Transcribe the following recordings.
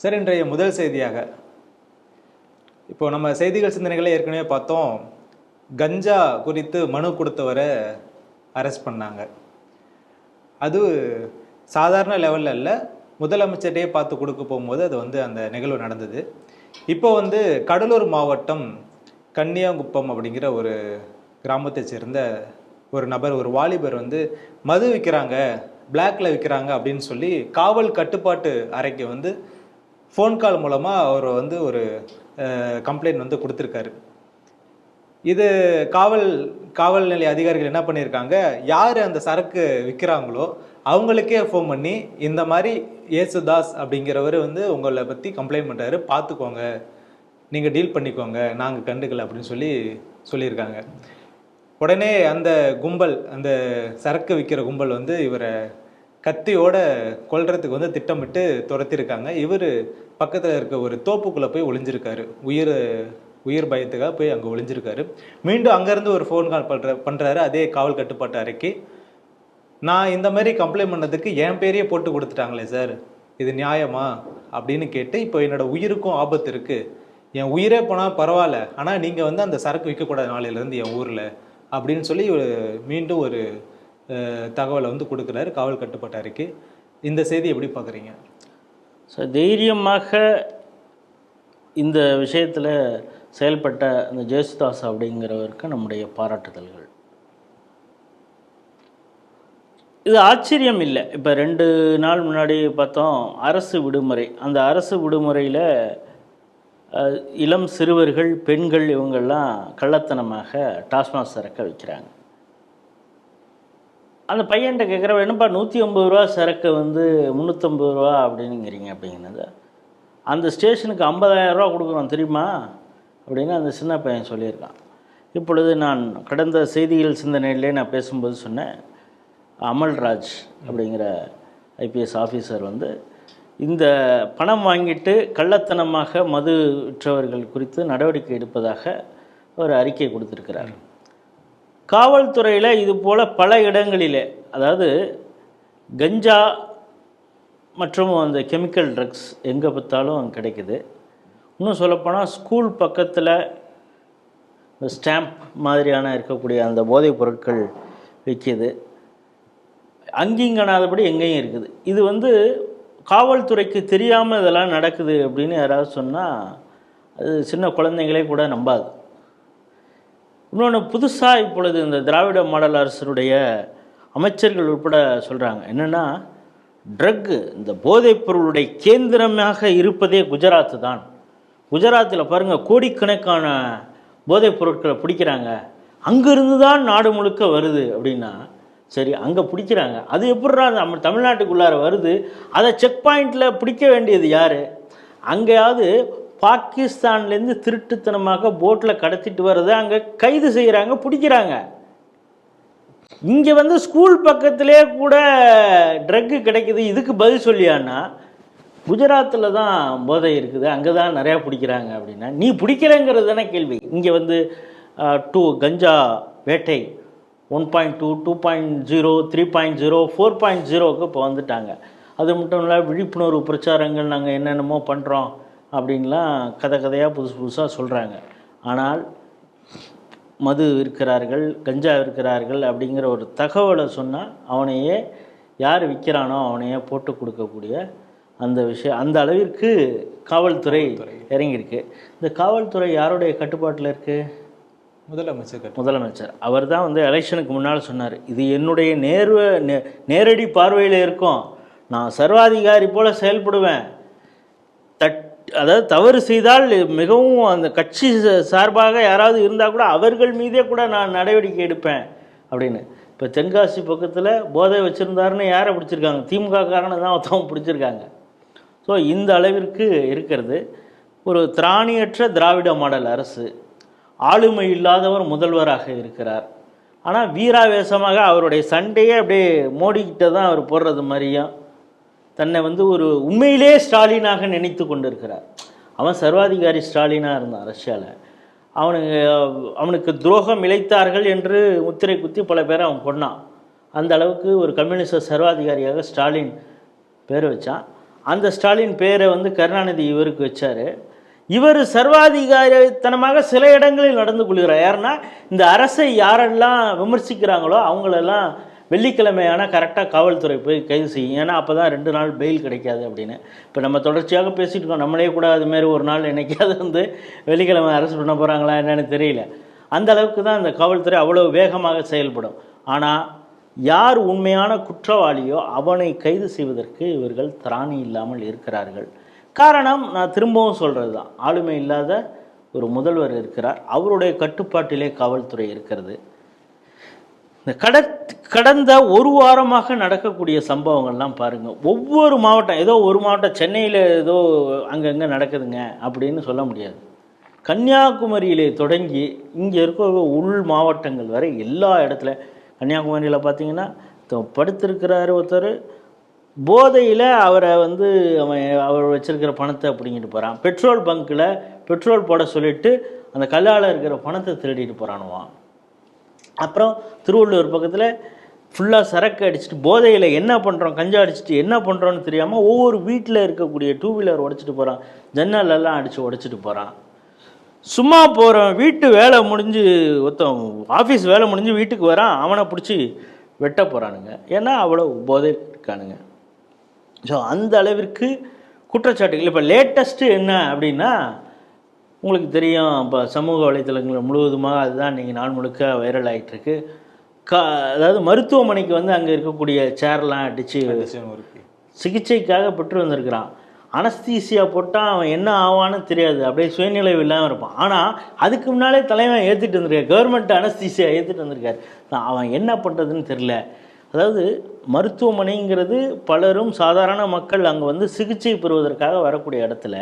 Sir இன்றைய முதல் செய்தியாக. இப்போ நம்ம செய்திகள் சிந்தனைகளை ஏற்கனவே பார்த்தோம். கஞ்சா குறித்து மனு கொடுத்தவரை அரெஸ்ட் பண்ணாங்க. அது சாதாரண லெவலில் இல்லை முதலமைச்சர்டே பார்த்து கொடுக்க போகும்போது அது வந்து அந்த நிகழ்வு நடந்தது. இப்போ வந்து கடலூர் மாவட்டம் கன்னியாகுப்பம் அப்படிங்கிற ஒரு கிராமத்தை சேர்ந்த ஒரு நபர் ஒரு வாலிபர் வந்து மது விற்கிறாங்க பிளாக்ல விற்கிறாங்க அப்படின்னு சொல்லி காவல் கட்டுப்பாட்டு அறைக்கு வந்து ஃபோன் கால் மூலமாக அவர் வந்து ஒரு கம்ப்ளைண்ட் வந்து கொடுத்துருக்காரு. இது காவல் காவல் நிலைய அதிகாரிகள் என்ன பண்ணியிருக்காங்க? யார் அந்த சரக்கு விற்கிறாங்களோ அவங்களுக்கே ஃபோன் பண்ணி இந்த மாதிரி ஏசுதாஸ் அப்படிங்கிறவர் வந்து உங்களை பற்றி கம்ப்ளைண்ட் பண்ணுறாரு பார்த்துக்கோங்க நீங்கள் டீல் பண்ணிக்கோங்க. நாங்கள் கண்டுக்கல அப்படின்னு சொல்லி சொல்லியிருக்காங்க. உடனே அந்த கும்பல் அந்த சரக்கு விற்கிற கும்பல் வந்து இவரை கத்தியோட கொல்றதுக்கு வந்து திட்டமிட்டு துரத்திருக்காங்க. இவர் பக்கத்தில் இருக்க ஒரு தோப்புக்குள்ளே போய் ஒளிஞ்சிருக்காரு. உயிர் உயிர் பயத்துக்காக போய் அங்கே ஒளிஞ்சிருக்காரு. மீண்டும் அங்கேருந்து ஒரு ஃபோன் கால் பண்ணுற பண்ணுறாரு அதே காவல் கட்டுப்பாட்டு அறைக்கு நான் இந்த மாதிரி கம்ப்ளைண்ட் பண்ணதுக்கு என் பேரையே போட்டு கொடுத்துட்டாங்களே சார். இது நியாயமா? அப்படின்னு கேட்டு இப்போ என்னோட உயிருக்கும் ஆபத்து இருக்குது என் உயிரே போனால் பரவாயில்ல. ஆனால் நீங்கள் வந்து அந்த சரக்கு விற்கக்கூடாத நாளையிலேருந்து என் ஊரில். அப்படின்னு சொல்லி மீண்டும் ஒரு தகவலை வந்து கொடுக்குறாரு காவல் கட்டுப்பாட்டு அறிக்கை. இந்த செய்தி எப்படி பார்க்குறீங்க? ஸோ தைரியமாக இந்த விஷயத்தில் செயல்பட்ட அந்த ஜேசுதாஸ் அப்படிங்கிறவருக்கு நம்முடைய பாராட்டுதல்கள். இது ஆச்சரியம் இல்லை. இப்போ ரெண்டு நாள் முன்னாடி பார்த்தோம் அரசு விடுமுறை. அந்த அரசு விடுமுறையில் இளம் சிறுவர்கள் பெண்கள் இவங்கெல்லாம் கள்ளத்தனமாக டாஸ்மாக் சரக்கை வைக்கிறாங்க அந்த பையன்கிட்ட கேட்குற என்னப்பா நூற்றி ஐம்பது ரூபா சரக்கு வந்து முந்நூற்றம்பது ரூபா அப்படின்னுங்கிறீங்க அப்படிங்கிறது. அந்த ஸ்டேஷனுக்கு 50000 ரூபா கொடுக்குறோம் தெரியுமா? அப்படின்னு அந்த சின்ன பையன் சொல்லியிருக்கான். இப்பொழுது நான் கடந்த செய்திகள் சிந்தனையிலே நான் பேசும்போது சொன்னேன் அமல்ராஜ் அப்படிங்கிற ஐபிஎஸ் ஆஃபீஸர் வந்து இந்த பணம் வாங்கிட்டு கள்ளத்தனமாக மது விற்றவர்கள் குறித்து நடவடிக்கை எடுப்பதாக ஒரு அறிக்கை கொடுத்துருக்கிறார். காவல்துறையில் இது போல் பல இடங்களிலே அதாவது கஞ்சா மற்றும் அந்த கெமிக்கல் ட்ரக்ஸ் எங்கே பார்த்தாலும் கிடைக்குது. இன்னும் சொல்லப்போனால் ஸ்கூல் பக்கத்தில் இந்த ஸ்டாம்ப் மாதிரியான இருக்கக்கூடிய அந்த போதைப் பொருட்கள் விற்கிது அங்கீங்கனாதபடி எங்கேயும் இருக்குது. இது வந்து காவல்துறைக்கு தெரியாமல் இதெல்லாம் நடக்குது அப்படின்னு யாராவது சொன்னால் அது சின்ன குழந்தைங்களே கூட நம்பாது. இன்னொன்று புதுசாக இப்பொழுது இந்த திராவிட மாடல் அரசனுடைய அமைச்சர்கள் உட்பட சொல்கிறாங்க என்னென்னா ட்ரக்கு இந்த போதைப் பொருளுடைய கேந்திரமாக இருப்பதே குஜராத்து தான். குஜராத்தில் பாருங்கள் கோடிக்கணக்கான போதைப் பொருட்களை பிடிக்கிறாங்க. அங்கேருந்து தான் நாடு முழுக்க வருது அப்படின்னா சரி அங்கே பிடிக்கிறாங்க. அது எப்படிடா நம்ம தமிழ்நாட்டுக்குள்ளார வருது? அதை செக் பாயிண்டில் பிடிக்க வேண்டியது யார்? அங்கேயாவது பாகிஸ்தான்லேருந்து திருட்டுத்தனமாக போட்டில் கடத்திட்டு வர்றது அங்கே கைது செய்கிறாங்க பிடிக்கிறாங்க. இங்கே வந்து ஸ்கூல் பக்கத்திலே கூட ட்ரக்கு கிடைக்குது இதுக்கு பதில் சொல்லியான்னா குஜராத்தில் தான் போதை இருக்குது அங்கே தான் நிறையா பிடிக்கிறாங்க அப்படின்னா நீ பிடிக்கிறேங்கிறது தானே கேள்வி. இங்கே வந்து டூ கஞ்சா வேட்டை one point two two point zero three point zero four point ஜீரோவுக்கு இப்போ வந்துட்டாங்க. அது மட்டும் இல்லை விழிப்புணர்வு பிரச்சாரங்கள் நாங்கள் என்னென்னமோ பண்ணுறோம் அப்படின்லாம் கதை கதையாக புதுசு புதுசாக சொல்கிறாங்க ஆனால் மது விற்கிறார்கள் கஞ்சா விற்கிறார்கள் அப்படிங்கிற ஒரு தகவலை சொன்னால் அவனையே யார் விற்கிறானோ அவனையே போட்டு கொடுக்கக்கூடிய அந்த விஷயம் அந்த அளவிற்கு காவல்துறை இறங்கியிருக்கு. இந்த காவல்துறை யாருடைய கட்டுப்பாட்டில் இருக்குது முதலமைச்சர் முதலமைச்சர். அவர் தான் வந்து எலெக்ஷனுக்கு முன்னால் சொன்னார் இது என்னுடைய நேர்வ நே- நேரடி பார்வையில் இருக்கும். நான் சர்வாதிகாரி போல செயல்படுவேன். அதாவது தவறு செய்தால் மிகவும் அந்த கட்சி சார்பாக யாராவது இருந்தால் கூட அவர்கள் மீதே கூட நான் நடவடிக்கை எடுப்பேன் அப்படின்னு. இப்போ தென்காசி பக்கத்தில் போதை வச்சுருந்தாருன்னு யாரை பிடிச்சிருக்காங்க? திமுக காரனை தான் ஒருத்தவங்க பிடிச்சிருக்காங்க. ஸோ இந்த அளவிற்கு இருக்கிறது. ஒரு திராணியற்ற திராவிட மாடல் அரசு. ஆளுமை இல்லாதவர் முதல்வராக இருக்கிறார். ஆனால் வீராவேசமாக அவருடைய சண்டையே அப்படியே மோடிக்கிட்ட தான் அவர் போடுறது மாதிரியும் தன்னை வந்து ஒரு உண்மையிலே ஸ்டாலினாக நினைத்து கொண்டிருக்கிறார். அவன் சர்வாதிகாரி ஸ்டாலினாக இருந்தான் ரஷ்யாவில் அவனுக்கு அவனுக்கு துரோகம் இழைத்தார்கள் என்று முத்திரை குத்தி பல பேரை அவன் கொன்னான். அந்த அளவுக்கு ஒரு கம்யூனிஸ்ட சர்வாதிகாரியாக ஸ்டாலின் பேர் வச்சான். அந்த ஸ்டாலின் பேரை வந்து கருணாநிதி இவருக்கு வச்சார். இவர் சர்வாதிகாரித்தனமாக சில இடங்களில் நடந்து கொள்கிறார். யாருன்னா இந்த அரசை யாரெல்லாம் விமர்சிக்கிறாங்களோ அவங்களெல்லாம் வெள்ளிக்கிழமையான கரெக்டாக காவல்துறை போய் கைது செய்யும். ஏன்னா அப்போ தான் ரெண்டு நாள் பெயில் கிடைக்காது அப்படின்னு. இப்போ நம்ம தொடர்ச்சியாக பேசிகிட்டு இருக்கோம். நம்மளே கூட அதுமாரி ஒரு நாள் என்னைக்காவது வந்து வெள்ளிக்கிழமை அரெஸ்ட் பண்ண போகிறாங்களா என்னென்னு தெரியல. அந்த அளவுக்கு தான் அந்த காவல்துறை அவ்வளோ வேகமாக செயல்படும். ஆனால் யார் உண்மையான குற்றவாளியோ அவனை கைது செய்வதற்கு இவர்கள் திராணி இல்லாமல் இருக்கிறார்கள். காரணம் நான் திரும்பவும் சொல்கிறது தான். ஆளுமை இல்லாத ஒரு முதல்வர் இருக்கிறார். அவருடைய கட்டுப்பாட்டிலே காவல்துறை இருக்கிறது. இந்த கட கடந்த ஒரு வாரமாக நடக்கக்கூடிய சம்பவங்கள்லாம் பாருங்கள் ஒவ்வொரு மாவட்டம் ஏதோ ஒரு மாவட்டம் சென்னையில் ஏதோ அங்கங்கே நடக்குதுங்க அப்படின்னு சொல்ல முடியாது. கன்னியாகுமரியிலே தொடங்கி இங்கே இருக்கிற உள் மாவட்டங்கள் வரை எல்லா இடத்துல கன்னியாகுமரியில் பார்த்தீங்கன்னா படுத்திருக்கிறாரு ஒருத்தர். போதையில் அவரை வந்து அவன் அவர் வச்சிருக்கிற பணத்தை அப்படிங்கிட்டு போகிறான் பெட்ரோல் பங்க்கில் பெட்ரோல் போட சொல்லிட்டு அந்த கல்லால் இருக்கிற பணத்தை திருடிட்டு போகிறானுவான் அப்புறம் திருவள்ளூர் பக்கத்தில் ஃபுல்லாக சரக்கு அடிச்சுட்டு போதையில் என்ன பண்ணுறோம் கஞ்சா அடிச்சுட்டு என்ன பண்ணுறோன்னு தெரியாமல் ஒவ்வொரு வீட்டில் இருக்கக்கூடிய டூ வீலர் உடச்சிட்டு போகிறான் ஜன்னலெல்லாம் அடித்து உடைச்சிட்டு போகிறான் சும்மா போகிறவன் வீட்டு வேலை முடிஞ்சு ஒருத்தன் ஆஃபீஸ் வேலை முடிஞ்சு வீட்டுக்கு வரான் அவனை பிடிச்சி வெட்ட போகிறானுங்க ஏன்னா அவ்வளோ போதை இருக்கானுங்க. ஸோ அந்த அளவிற்கு குற்றச்சாட்டுகள். இப்போ லேட்டஸ்ட்டு என்ன அப்படின்னா உங்களுக்கு தெரியும் இப்போ சமூக வலைத்தளங்கள் முழுவதுமாக அதுதான் இன்றைக்கி நாள் முழுக்க வைரல் ஆகிட்டுருக்கு கா அதாவது மருத்துவமனைக்கு வந்து அங்கே இருக்கக்கூடிய சேர்லாம் அடித்து சிகிச்சைக்காக பெற்று வந்திருக்கிறான். அனஸ்தீசியா போட்டால் அவன் என்ன ஆவான்னு தெரியாது. அப்படியே சுயநிலைவு இல்லாமல் இருப்பான். ஆனால் அதுக்கு முன்னாலே தலைவன் ஏற்றிட்டு வந்திருக்காரு. கவர்மெண்ட் அனஸ்தீசியா ஏற்றிட்டு வந்திருக்காரு. அவன் என்ன பண்ணுறதுன்னு தெரில அதாவது மருத்துவமனைங்கிறது பலரும் சாதாரண மக்கள் அங்கே வந்து சிகிச்சை பெறுவதற்காக வரக்கூடிய இடத்துல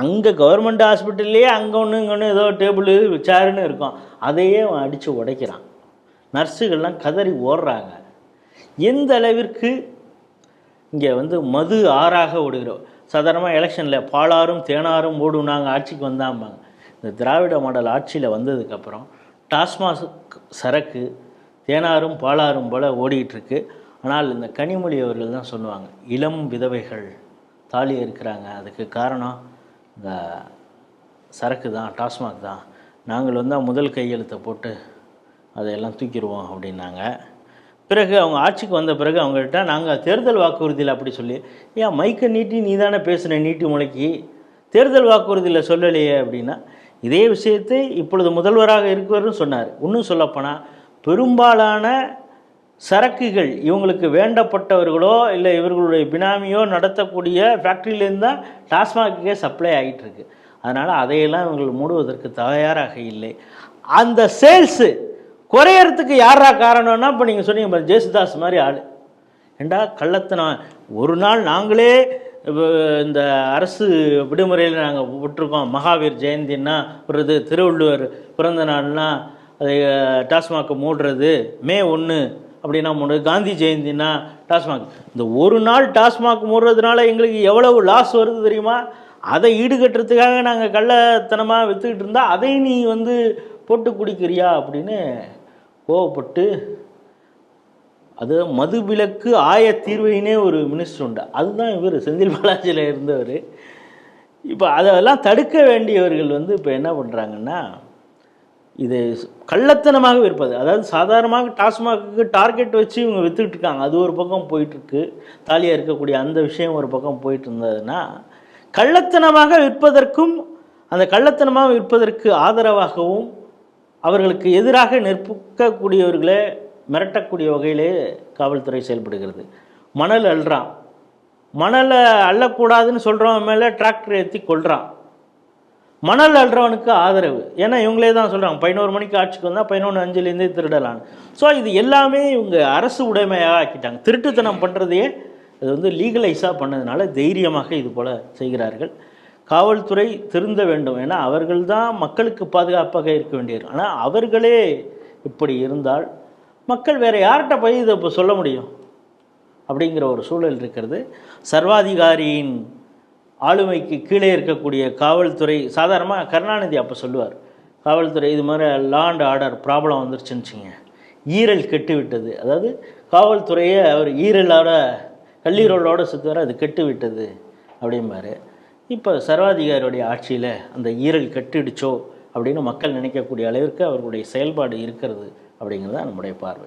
அங்கே கவர்மெண்ட் ஹாஸ்பிட்டல்லையே அங்கே ஒன்று இங்கே ஒன்று ஏதோ டேபிள் சேருன்னு இருக்கும். அதையே அவன் அடித்து உடைக்கிறான். நர்ஸுகள்லாம் கதறி ஓடுறாங்க. எந்த அளவிற்கு இங்கே வந்து மது ஆறாக ஓடுகிறோம் சாதாரணமாக எலெக்ஷனில் பாலாரும் தேனாரும் ஓடும் நாங்கள் ஆட்சிக்கு வந்தாம்பாங்க. இந்த திராவிட மாடல் ஆட்சியில் வந்ததுக்கப்புறம் டாஸ்மாக் சரக்கு தேனாரும் பாலாரும் போல் ஓடிக்கிட்டுருக்கு ஆனால் இந்த கனிமொழி அவர்கள் தான் சொல்லுவாங்க இளம் விதவைகள் தாலி இருக்கிறாங்க அதுக்கு காரணம் இந்த சரக்கு தான் டாஸ்மாக் தான். நாங்கள் வந்தால் முதல் கையெழுத்தை போட்டு அதையெல்லாம் தூக்கிடுவோம் அப்படின்னாங்க. பிறகு அவங்க ஆட்சிக்கு வந்த பிறகு அவங்கள்ட்ட நாங்கள் தேர்தல் வாக்குறுதியில் அப்படி சொல்லி ஏன் மைக்கை நீட்டி நீ தானே பேசுன நீட்டி முளைக்கி தேர்தல் வாக்குறுதியில் சொல்லலையே அப்படின்னா இதே விஷயத்தை இப்பொழுது முதல்வராக இருக்கிறவரும் சொன்னார். இன்னும் சொல்லப்போனால் பெரும்பாலான சரக்குகள் இவங்களுக்கு வேண்டப்பட்டவர்களோ இல்லை இவர்களுடைய பினாமியோ நடத்தக்கூடிய ஃபேக்ட்ரியிலேருந்து தான் டாஸ்மாகே சப்ளை ஆகிட்டுருக்கு அதனால் அதையெல்லாம் இவங்கள் மூடுவதற்கு தயாராக இல்லை. அந்த சேல்ஸு குறையறதுக்கு யாரா காரணம்னா இப்போ நீங்கள் சொன்னீங்க பாரு, ஜேசுதாஸ் மாதிரி ஆள். ஏண்டா கள்ளத்தனம் ஒரு நாள் நாங்களே இந்த அரசு விடுமுறையில் நாங்கள் விட்டுருக்கோம். மகாவீர் ஜெயந்தின்னா ஒரு இது திருவள்ளுவர் பிறந்த நாள்னா அதை டாஸ்மாக் மூடுறது மே ஒன்று அப்படின்னா மூடு காந்தி ஜெயந்தின்னா டாஸ்மாக். இந்த ஒரு நாள் டாஸ்மாக் மூடுறதுனால எங்களுக்கு எவ்வளவு லாஸ் வருது தெரியுமா? அதை ஈடுகட்டுறதுக்காக நாங்கள் கள்ளத்தனமாக விற்றுக்கிட்டு இருந்தால் அதை நீ வந்து போட்டு குடிக்கிறியா? அப்படின்னு கோவப்பட்டு அது மதுவிலக்கு ஆய தீர்வையினே ஒரு மினிஸ்டர் உண்டு. அதுதான் இவர் செந்தில் பாலாஜியில் இருந்தவர். இப்போ அதெல்லாம் தடுக்க வேண்டியவர்கள் வந்து இப்போ என்ன பண்ணுறாங்கன்னா இது கள்ளத்தனமாக விற்பது. அதாவது சாதாரணமாக டாஸ்மாக்கு டார்கெட் வச்சு இவங்க விற்றுக்கிட்டு இருக்காங்க. அது ஒரு பக்கம் போயிட்டுருக்கு. தாலியாக இருக்கக்கூடிய அந்த விஷயம் ஒரு பக்கம் போயிட்டு இருந்ததுன்னா கள்ளத்தனமாக விற்பதற்கும் அந்த கள்ளத்தனமாக விற்பதற்கு ஆதரவாகவும் அவர்களுக்கு எதிராக நிற்கக்கூடியவர்களே மிரட்டக்கூடிய வகையிலே காவல்துறை செயல்படுகிறது. மணல் அள்ளுறான் மணலை அள்ளக்கூடாதுன்னு சொல்கிறவன் மேலே டிராக்டர் ஏற்றி கொள்கிறான் மணல் அல்றவனுக்கு ஆதரவு. ஏன்னா இவங்களே தான் சொல்கிறாங்க பதினோரு மணிக்கு ஆட்சிக்கு வந்தால் பதினொன்று அஞ்சுலேருந்தே திருடலான்னு. ஸோ இது எல்லாமே இவங்க அரசு உடைமையாக ஆக்கிட்டாங்க திருட்டுத்தனம் பண்ணுறதையே இது வந்து லீகலைஸாக பண்ணதுனால தைரியமாக இது போல் செய்கிறார்கள். காவல்துறை திருந்த வேண்டும். ஏன்னா அவர்கள் தான் மக்களுக்கு பாதுகாப்பாக இருக்க வேண்டியது ஆனால் அவர்களே இப்படி இருந்தால் மக்கள் வேறு யார்கிட்ட போய் இதை இப்போ சொல்ல முடியும்? அப்படிங்கிற ஒரு சூழல் இருக்கிறது. சர்வாதிகாரியின் ஆளுமைக்கு கீழே இருக்கக்கூடிய காவல்துறை சாதாரணமாக கருணாநிதி அப்போ சொல்லுவார் காவல்துறை இது மாதிரி லாண்ட் ஆர்டர் ப்ராப்ளம் வந்துருச்சுன்னு ஈரல் கெட்டு விட்டது அதாவது காவல்துறையை அவர் ஈரலோட கல்லீரலோடு சுற்றுவார் அது கெட்டு விட்டது அப்படிம்பாரு. இப்போ சர்வாதிகாரியுடைய ஆட்சியில் அந்த ஈரல் கெட்டுடுச்சோ அப்படின்னு மக்கள் நினைக்கக்கூடிய அளவிற்கு அவர்களுடைய செயல்பாடு இருக்கிறது அப்படிங்கிறது தான் நம்முடைய பார்வை.